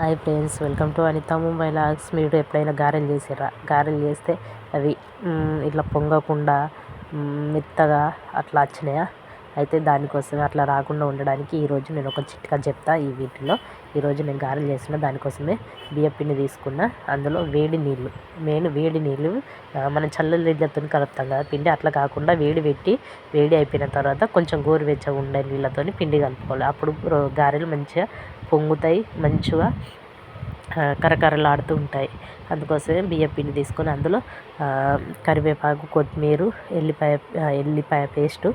Hi friends welcome to Anitha Mumbai logs. మీరు ఎప్పుడైనా గారెలు చేసారా గారెలు చేస్తే అవి ఇట్లా పొంగకుండా మెత్తగా అట్లా వచ్చినాయా? అయితే దానికోసమే అట్లా రాకుండా ఉండడానికి ఈరోజు నేను ఒక చిట్కా చెప్తా ఈ వీటిలో. ఈరోజు నేను గారెలు చేసిన దానికోసమే బియ్యం పిండి తీసుకున్న. అందులో వేడి నీళ్ళు మెయిన్ వేడి నీళ్ళు మనం చల్ల నీళ్ళతో కలుపుతాం కదా పిండి అట్లా కాకుండా వేడి పెట్టి వేడి అయిపోయిన తర్వాత కొంచెం గోరువెచ్చగా ఉండే నీళ్ళతో పిండి కలుపుకోవాలి. అప్పుడు గారెలు మంచిగా పొంగుతాయి మంచిగా కరకరలాడుతూ ఉంటాయి. అందుకోసమే బియ్యం పిండి తీసుకొని అందులో కరివేపాకు కొత్తిమీర ఎల్లిపాయ ఎల్లిపాయ పేస్టు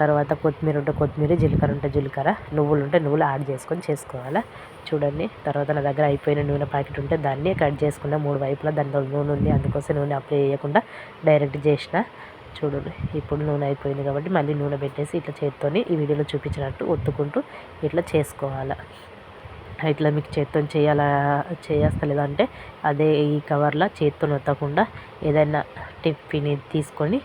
తర్వాత కొత్తిమీర ఉంటే కొత్తిమీర జీలకర్ర ఉంటే జీలకర్ర నువ్వులు ఉంటే నువ్వులు యాడ్ చేసుకొని చేసుకోవాలి? చూడండి. తర్వాత నా దగ్గర అయిపోయిన నూనె ప్యాకెట్ ఉంటే దాన్ని కట్ చేసుకున్న మూడు వైపులా దానిలో నూనె ఉంది. అందుకోసం నూనె అప్లై చేయకుండా డైరెక్ట్ చేసిన చూడండి ఇప్పుడు నూనె అయిపోయింది కాబట్టి మళ్ళీ నూనె పెట్టేసి ఇట్లా చేత్తోని ఈ వీడియోలో చూపించినట్టు ఒత్తుకుంటూ ఇట్లా చేసుకోవాలి? ఇట్లా మీకు చేత్తో చేయాలా చేయస్తలేదంటే అదే ఈ కవర్లో చేత్తో నొత్తకుండా ఏదైనా టిఫిన్ తీసుకొని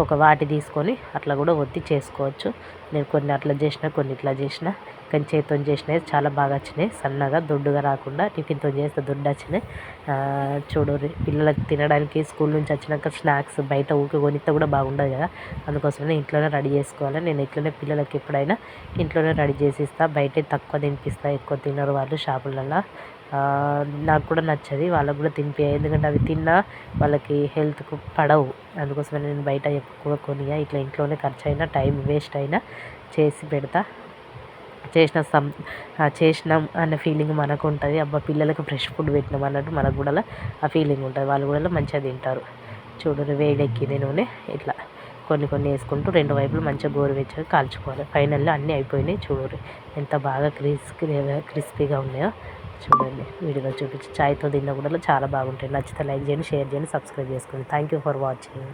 ఒక వాటి తీసుకొని అట్లా కూడా ఒత్తి చేసుకోవచ్చు. నేను కొన్ని అట్లా చేసిన కొన్ని ఇట్లా చేసిన. కానీ చేతితో చేసినవి చాలా బాగా వచ్చినాయి. సన్నగా దొడ్డుగా రాకుండా టిఫిన్తో చేస్తే దొడ్డు వచ్చినాయి. చూడండి పిల్లలకి తినడానికి స్కూల్ నుంచి వచ్చినాక స్నాక్స్ బయట ఊరికి కొనితే కూడా బాగుండదు కదా. అందుకోసమే ఇంట్లోనే రెడీ చేసుకోవాలి. నేను ఇట్లనే పిల్లలకి ఎప్పుడైనా ఇంట్లోనే రెడీ చేసి ఇస్తా. బయట తక్కువ తినిపిస్తా. ఎక్కువ తినరు వాళ్ళు షాపులలో నాకు కూడా నచ్చది వాళ్ళకు కూడా తినిపి ఎందుకంటే అవి తిన్నా వాళ్ళకి హెల్త్కు పడవు. అందుకోసమే నేను బయట ఎక్కువ కొనియా ఇట్లా ఇంట్లోనే ఖర్చు అయినా టైం వేస్ట్ అయినా చేసి పెడతా. చేసిన సం చేసినాం అనే ఫీలింగ్ మనకు ఉంటుంది అబ్బా పిల్లలకు ఫ్రెష్ ఫుడ్ పెట్టినాం అన్నట్టు మనకు కూడా ఆ ఫీలింగ్ ఉంటుంది. వాళ్ళు కూడా మంచిగా తింటారు. చూడండి వేడెక్కింది నూనె. ఇట్లా కొన్ని కొన్ని వేసుకుంటూ రెండు వైపులు మంచిగా గోరువెచ్చగా కాల్చుకోవాలి. ఫైనల్లో అన్నీ అయిపోయినాయి చూడరు ఎంత బాగా క్రిస్పీ క్రిస్పీగా ఉన్నాయో. చూడండి. వీడియోలో చూపించి చాయ్తో తిన్నా కూడా చాలా బాగుంటాయి. నచ్చితే లైక్ చేయండి షేర్ చేయండి సబ్స్క్రైబ్ చేసుకోండి. Thank you for watching